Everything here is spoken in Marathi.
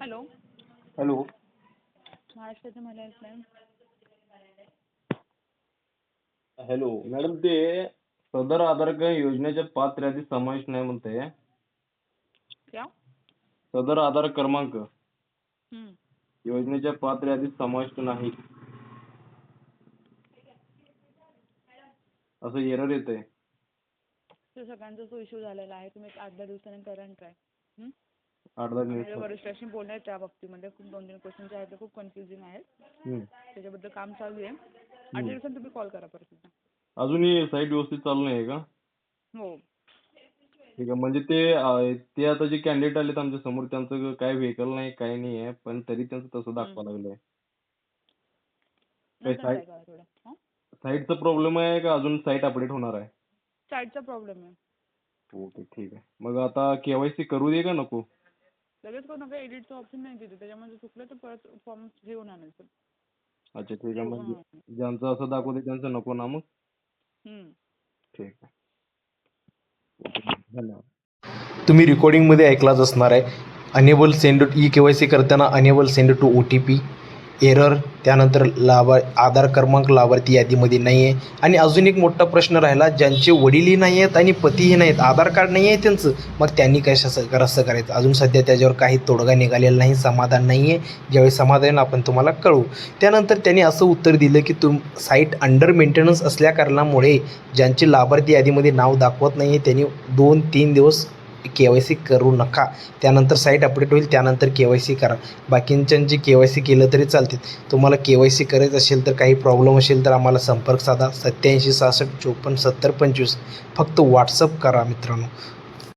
हॅलो. हॅलो. महाराष्ट्राचे हेल्पलाईन हॅलो. मॅडम ते सदर आधार कार्ड योजनेच्या पात्र यादीत समावेश नाही म्हणते. क्या? सदर आधार क्रमांक. हम्म. योजनेच्या पात्र यादीत समाविष्ट नाही. असं एरर येतंय. तो सगळ्यांचा तो इश्यू झालेला आहे. तुम्ही एक आठ दहा दिवसांनी करा ट्राय आठ दहा दिवस वरिष्ठांशी बोलणार त्या बाबतीमध्ये खूप दोन तीन क्वेश्चन जे आहेत ते खूप कन्फ्युजिंग आहेत. त्याच्याबद्दल काम चालू आहे. आठ दिवसांनी तुम्ही कॉल करा परत एकदा. अजूनही साईट व्यवस्थित चालू नाही आहे का? हो. ठीक आहे. म्हणजे ते अं, ते आता जे कॅन्डिडेट आलेत आमच्यासमोर त्यांचं काय व्हेकल नाही काय नाही आहे पण तरी त्यांचं तसं दाखवा लागलंय. काय नंतर साईट try करा थोडं. हां? साईटचा प्रॉब्लेम आहे का? अजून साईट अपडेट होणार आहे? साईडचा प्रॉब्लेम आहे. ओके ठीक आहे. मग आता केवायसी करू दे का नको? लगेच करू नका एडिटचं ऑप्शन नाही तिथे त्याच्यामध्ये चुकलं तर परत फॉर्म घेऊन आणायचं अच्छा ठीक आहे. मग हां. ज्यांचं असं दाखवते त्यांचं नको ना मग? हम्म. ठीक आहे. धन्यवाद. तुम्ही रेकॉर्डिंगमध्ये ऐकलाच असणार आहे. Unable send E K Y C करताना unable send to O T P error त्यानंतर लाभा आधार क्रमांक लाभार्थी यादीमध्ये नाही आहे आणि अजून एक मोठा प्रश्न राहिला ज्यांचे वडीलही नाही आहेत आणि पतीही नाहीत आधार कार्ड नाही आहे त्यांचं. मग त्यांनी कशाचं कसं करायचं? अजून सध्या त्याच्यावर काही तोडगा निघालेला नाही समाधान नाही आहे ज्यावेळी समाधान येईल आपण तुम्हाला कळवू. त्यानंतर त्यांनी असं उत्तर दिलं की तुम साईट अंडर मेंटेनन्स असल्या कारणामुळे ज्यांचे लाभार्थी यादीमध्ये नाव दाखवत नाही आहे त्यांनी दोन तीन दिवस के वाय सी करू नका. त्यानंतर साईट अपडेट होईल त्यानंतर के वाय सी करा. बाकींच्यांची के वाय सी केलं तरी चालते तुम्हाला के वाय सी करायचं असेल तर काही प्रॉब्लेम असेल तर आम्हाला संपर्क साधा. सत्याऐंशी सहासष्ट चोपन्न सत्तर पंचवीस. फक्त व्हॉट्सअप करा मित्रांनो.